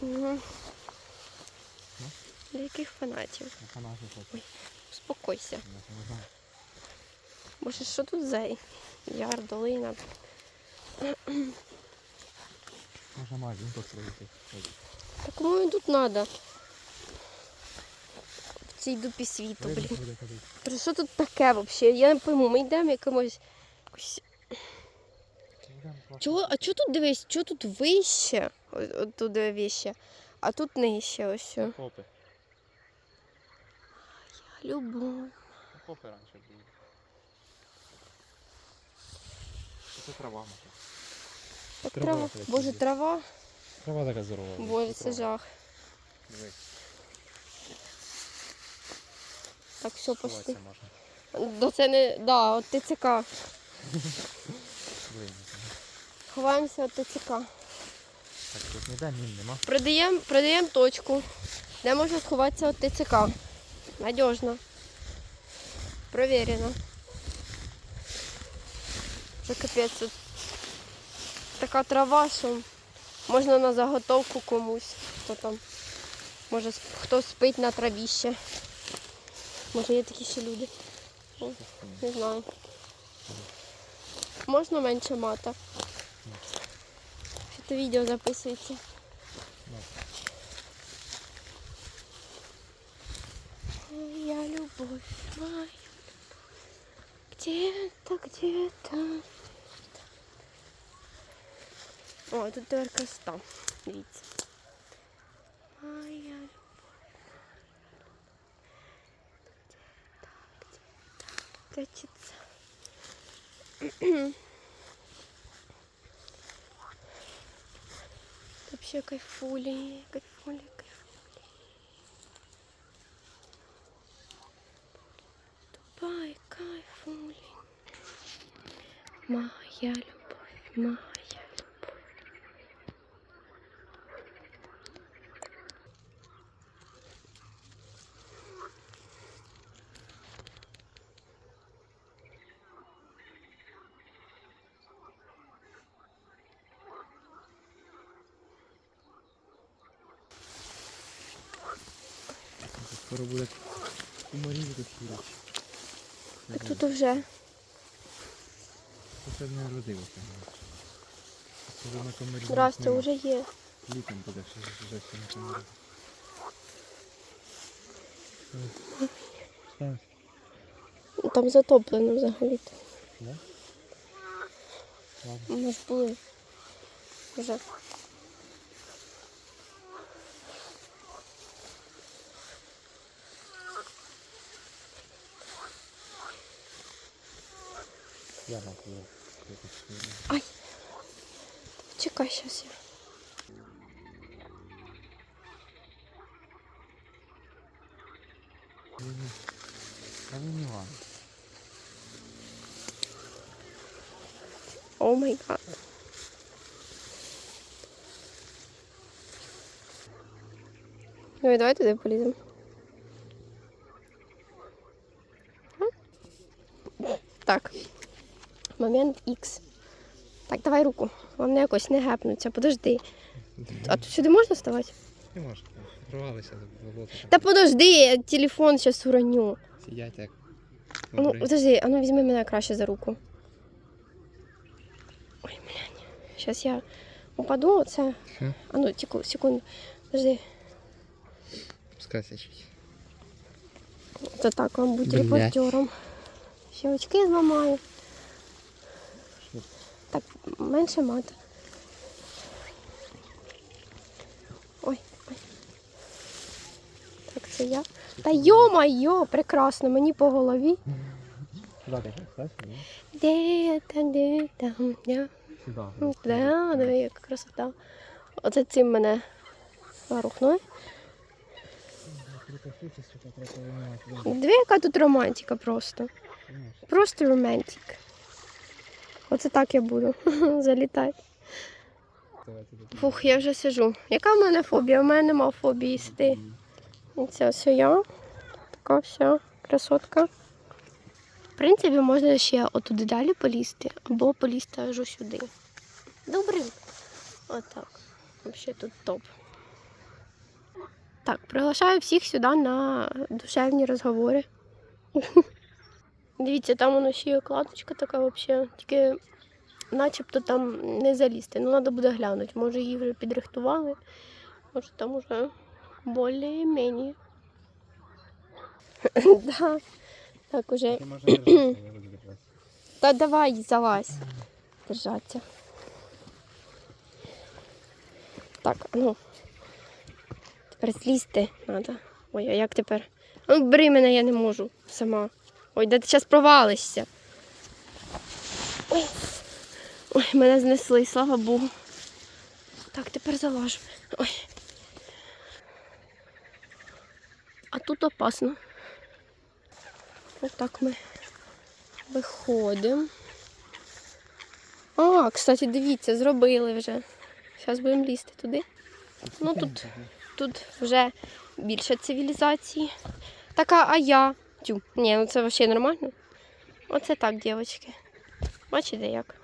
Угу. Для яких фанатів? На канаті. Успокойся. Боже, що тут за яр, долина? Може має він построїти. Так кому він тут треба? В цій дупі світу, блін. що тут таке взагалі? Я не пойму, ми йдемо якимось. якось-. Чого, а чого тут дивись, чого тут вище? От, тут вище, а тут нижче ось. о. Копи. Любов. Копи раніше були. Це трава може. Так Трава трава. Боже, трава. Трава така здорова. Боже, це жах. Дивись, Так, все, пошли. сховатися можна. До це не. Да, от ТЦК. Блин, Ховаємося від ТЦК. Так, тут ніде мін нема. Продаємо продаєм точку, де можна сховатися від ТЦК. Надіжно. Провірено. Вже капець. Тут така трава, що можна на заготовку комусь. Хто там. Може хтось спить на траві ще. Може є такі ще люди. О, не знаю. Можна менше мата. Що то відео записується. Моя любовь, моя любовь. Где-то, где-то. О, тут тепер коста. Дивіться. Моя любовь. Где-то, где-то прячется. Вообще кайфули, кайфули, кайфули. Дубай, кайфули. Моя любовь, моя Скоро буде кумарів тут хірить. Так тут вже Це не родилося. Це вже на комарі. здрасте, вже є. Літом буде все на комарі. Там затоплено взагалі-то. Да? Ладно. Ми ж були. Вже. Я на кулак. Ай. Чекай, щас я. А він не ладно. О май гад. Ну і давай туди поліземо. М? Так. Момент X. Так, давай руку. Вам не якось не гепнуться. Подожди. А тут сюди можна ставати? Не можна. Рвалися до болота. Та подожди, я телефон зараз уроню. Сидять як. Ну, бобри. подожди, а ну візьми мене краще за руку. Ой, блядь. Зараз я упаду, оце. А ну, теку, секунду. Подожди. Пускайся чуть. Це так, вам Блядь. репортером. Ще очки зламаю. Так, менше мати. Ой, ой. Так, це я. Та йо-майо, прекрасно, мені по голові. Де там, де там, я. Ну, Да, диви, яка красота. Оце цим мене рухнув. Диви, яка тут романтика просто. Просто романтик. Оце так я буду залітати. Фух, я вже сижу. Яка в мене фобія? У мене нема фобії сиди. Це все я. Така вся красотка. В принципі, можна ще отуди далі полізти, або полізти аж сюди. Добре. Отак. Взагалі тут топ. Так, приглашаю всіх сюди на душевні розговори. Дивіться, там воно ще є окладочка така взагалі. Тільки начебто там не залізти. Ну, треба буде глянути. Може її вже підрихтували. Може там уже більш-менш. да. Так уже. Держатися, держатися. Та давай залазь. Держаться. Так, ну. Тепер злізти треба. Ой, а як тепер? Ну, бери мене, я не можу сама. Ой, де ти зараз провалишся. Ой. Ой, мене знесли, слава Богу. Так, тепер залажу. Ой. А тут опасно. Отак ми виходимо. А, кстати, дивіться, зробили вже. Зараз будемо лізти туди. Ну тут, тут вже більше цивілізації. Така, а я. Тю, ні, ну це взагалі нормально. Оце так, дівчатки. Бачите як?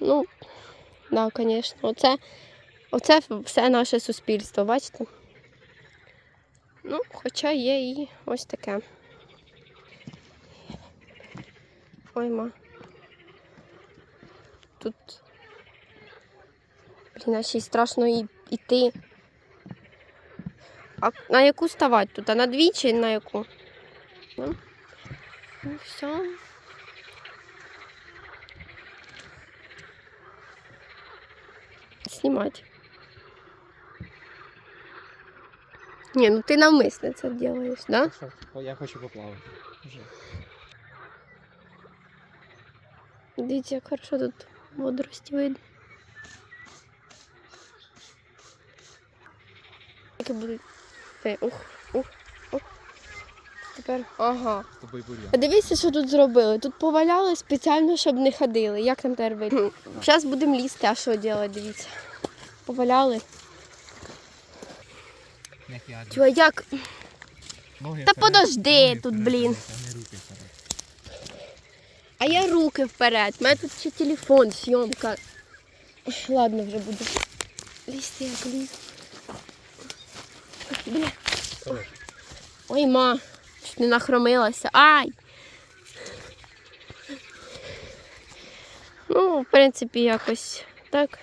Ну, так, да, звісно. Оце, оце все наше суспільство, бачите? Ну, хоча є і ось таке. Ой, ма. Тут. Блін, ще й страшно і, іти. А на яку ставати тут? А на дві чи на яку? Ну, ну все. Знімати. Ні, ну ти навмисно це робиш, да? Що? О, Я хочу поплавати. Вже. Дивіться, як хорошо тут водорості видно. Які будуть. Те, ух, ух, ух. Тепер. Ага. Бур'ян. А дивіться, що тут зробили. Тут поваляли спеціально, щоб не ходили. Як там тепер видно? Зараз будемо лізти, а що робити, дивіться. Поваляли. Чого, як? Та подожди тут, блін. а я руки вперед. У мене тут ще телефон, зйомка. Ладно, вже буду. Лізти, як лізу. Ой, ма, чуть не нахромилася. Ай! Ну, в принципі, якось так.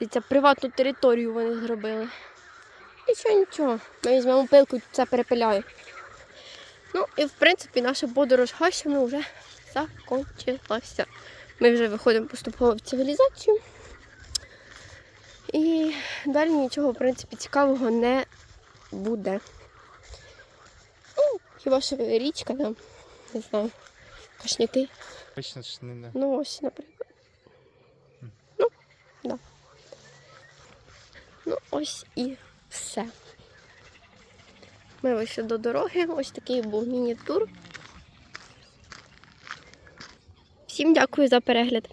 Дивіться, приватну територію вони зробили. Нічого, нічого. Ми візьмемо пилку і це перепиляю. Ну, і в принципі наша подорож гащами вже закінчилася. Ми вже виходимо поступово в цивілізацію. І далі нічого, в принципі, цікавого не буде. Ну, хіба що річка там, не знаю, кашняки. Точно ж не. Ну, ось, наприклад. Ну, да. Ну, ось і все. Ми вийшли до дороги. Ось такий був міні-тур. Всім дякую за перегляд.